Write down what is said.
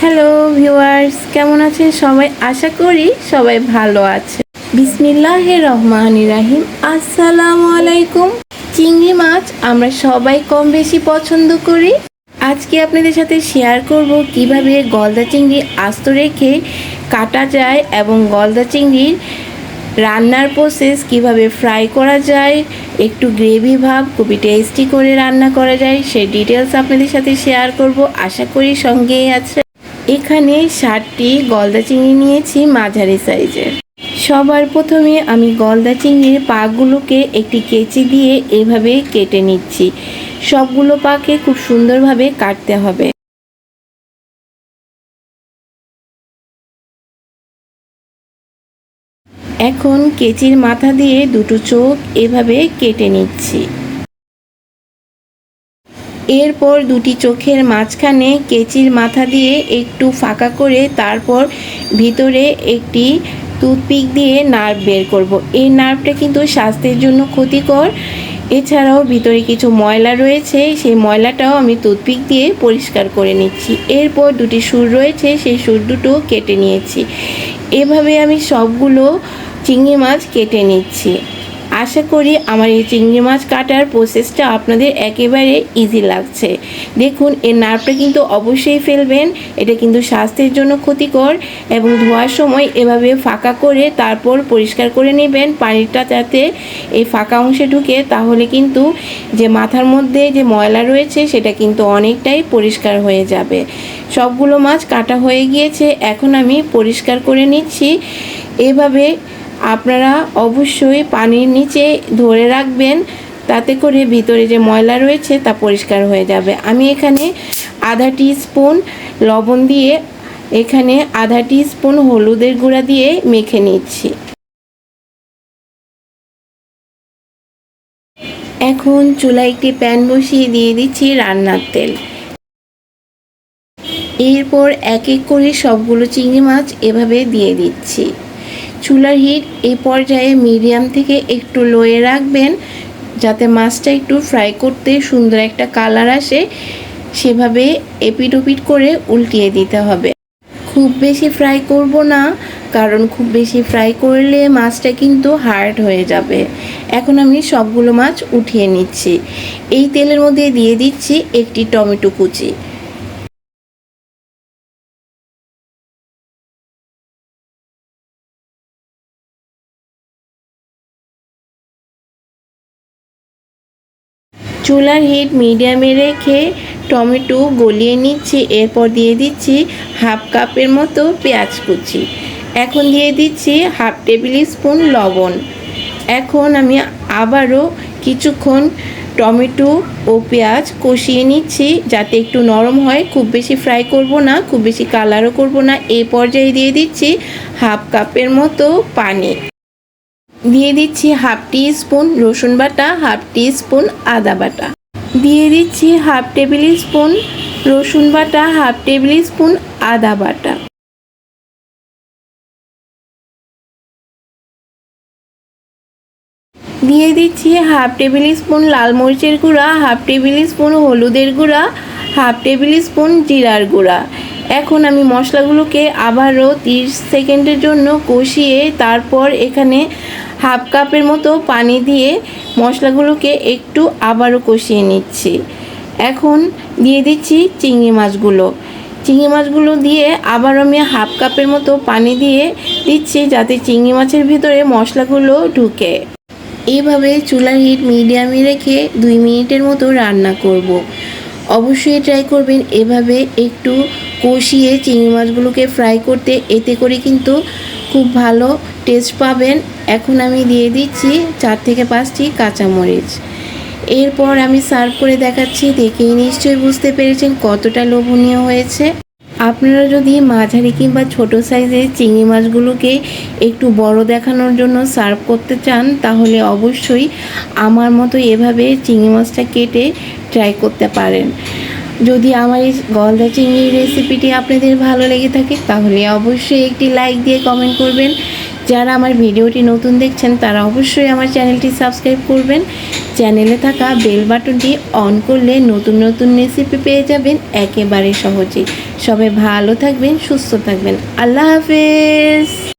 Hello viewers কেমন আছেন সবাই? আশা করি সবাই ভালো আছে বিসমিল্লাহ রহমান রাহিম। আসসালামু আলাইকুম। চিংড়ি মাছ আমরা সবাই কম বেশি পছন্দ করি। আজকে আপনাদের সাথে শেয়ার করব কীভাবে গলদা চিংড়ি আস্ত রেখে কাটা যায় এবং গলদা চিংড়ির রান্নার প্রসেস কীভাবে ফ্রাই করা যায়, একটু গ্রেভি ভাব, খুবই টেস্টি করে রান্না করা যায়, সেই ডিটেলস আপনাদের সাথে শেয়ার করব। আশা করি সঙ্গেই আছে। এখানে ষাটটি গলদা চিংড়ি নিয়েছি মাঝারি সাইজের সবার প্রথমে আমি গলদা চিংড়ির পাগুলোকে একটি কেচি দিয়ে এভাবে কেটে নিচ্ছি। সবগুলো পাকে খুব সুন্দরভাবে কাটতে হবে। এখন কেচির মাথা দিয়ে দুটো চোখ এভাবে কেটে নিচ্ছি। এরপর দুটি চোখের মাঝখানে কেচির মাথা দিয়ে একটু ফাঁকা করে তারপর ভিতরে একটি টুথপিক দিয়ে নার্ভ বের করব। এই নার্ভটা কিন্তু স্বাস্থ্যের জন্য ক্ষতিকর। এছাড়াও ভিতরে কিছু ময়লা রয়েছে, সেই ময়লাটাও আমি টুথপিক দিয়ে পরিষ্কার করে নিচ্ছি। এরপর দুটি সুর রয়েছে, সেই সুর দুটো কেটে নিয়েছি। এভাবে আমি সবগুলো চিংড়ি মাছ কেটে নিচ্ছি। আশা করি আমার এই চিংড়ি মাছ কাটার প্রসেসটা আপনাদের একেবারে ইজি লাগছে। দেখুন, এর নার্ভটা কিন্তু অবশ্যই ফেলবেন। এটা কিন্তু স্বাস্থ্যের জন্য ক্ষতিকর এবং ধোয়ার সময় এভাবে ফাঁকা করে তারপর পরিষ্কার করে নেবেন পানিটা যাতে এই ফাঁকা অংশে ঢুকে, তাহলে কিন্তু যে মাথার মধ্যে যে ময়লা রয়েছে সেটা কিন্তু অনেকটাই পরিষ্কার হয়ে যাবে। সবগুলো মাছ কাটা হয়ে গিয়েছে। এখন আমি পরিষ্কার করে নিচ্ছি। এভাবে আপনারা অবশ্যই পানির নিচে ধরে রাখবেন, তাতে করে ভিতরে যে ময়লা রয়েছে তা পরিষ্কার হয়ে যাবে। আমি এখানে আধা টি স্পুন লবণ দিয়ে এখানে আধা টি স্পুন হলুদের গুঁড়া দিয়ে মেখে নিচ্ছি। এখন চুলায় একটি প্যান বসিয়ে দিয়ে দিচ্ছি রান্নার তেল। এরপর এক এক করে সবগুলো চিংড়ি মাছ এভাবে দিয়ে দিচ্ছি। চুলার হিট এই পর্যায়ে মিডিয়াম থেকে একটু লোয়ে রাখবেন, যাতে মাছটা একটু ফ্রাই করতে সুন্দর একটা কালার আসে, সেভাবে এপিট ওপিট করে উল্টিয়ে দিতে হবে। খুব বেশি ফ্রাই করব না, কারণ খুব বেশি ফ্রাই করলে মাছটা কিন্তু হার্ড হয়ে যাবে। এখন আমি সবগুলো মাছ উঠিয়ে নিচ্ছি। এই তেলের মধ্যে দিয়ে দিচ্ছি একটি টমেটো কুচি। চুলার হিট মিডিয়ামে রেখে টমেটো গলিয়ে নিচ্ছি, এরপর দিয়ে দিচ্ছি হাফ কাপের মতো পেঁয়াজ কুচি। এখন দিয়ে দিচ্ছি হাফ টেবিল স্পুন লবণ। এখন আমি আবারও কিছুক্ষণ টমেটো ও পেঁয়াজ কষিয়ে নিচ্ছি, যাতে একটু নরম হয়। খুব বেশি ফ্রাই করব না, খুব বেশি কালারও করব না। এই পর্যায়ে দিয়ে দিচ্ছি হাফ কাপের মতো পানি। দিয়ে দিচ্ছি হাফ টি স্পুন রসুন বাটা, হাফ টি স্পুন আদা বাটা। দিয়ে দিচ্ছি হাফ টেবিল স্পুন রসুন বাটা, হাফ টেবিল স্পুন আদা বাটা। দিয়ে দিচ্ছি হাফ টেবিল স্পুন লাল মরিচের গুঁড়া, হাফ টেবিল স্পুন হলুদের গুঁড়া, হাফ টেবিল স্পুন জিরার গুঁড়া। এখন আমি মশলাগুলোকে আবারও তিরিশ সেকেন্ডের জন্য কষিয়ে তারপর এখানে হাফ কাপের মতো পানি দিয়ে মশলাগুলোকে একটু আবারও কষিয়ে নিচ্ছি। এখন দিয়ে দিচ্ছি চিংড়ি মাছগুলো। চিংড়ি মাছগুলো দিয়ে আবার আমি হাফ কাপের মতো পানি দিয়ে দিচ্ছি যাতে চিংড়ি মাছের ভিতরে মশলাগুলো ঢুকে। এইভাবে চুলার হিট মিডিয়ামে রেখে দুই মিনিটের মতো রান্না করব। অবশ্যই ট্রাই করবেন এভাবে একটু কষিয়ে চিংড়ি মাছগুলোকে ফ্রাই করতে। এতে করে কিন্তু খুব ভালো টেস্ট পাবেন। এখন আমি দিয়ে দিচ্ছি চার থেকে পাঁচটি কাঁচামরিচ। এরপর আমি সার্ভ করে দেখাচ্ছি দেখেই নিশ্চয়ই বুঝতে পেরেছেন কতটা লোভনীয় হয়েছে। আপনারা যদি মাঝারি কিংবা ছোট সাইজের চিংড়ি মাছগুলোকে একটু বড় দেখানোর জন্য সার্ভ করতে চান, তাহলে অবশ্যই আমার মতো এভাবে চিংড়ি মাছটা কেটে ট্রাই করতে পারেন। যদি আমার এই গলদা চিংড়ির রেসিপিটি আপনাদের ভালো লেগে থাকে, তাহলে অবশ্যই একটি লাইক দিয়ে কমেন্ট করবেন। যারা আমার ভিডিওটি নতুন দেখছেন, তারা অবশ্যই আমার চ্যানেলটি সাবস্ক্রাইব করবেন। চ্যানেলে থাকা বেল বাটনটি অন করলে নতুন নতুন রেসিপি পেয়ে যাবেন একেবারে সহজেই। সবাই ভালো থাকবেন, সুস্থ থাকবেন। আল্লাহ হাফেজ!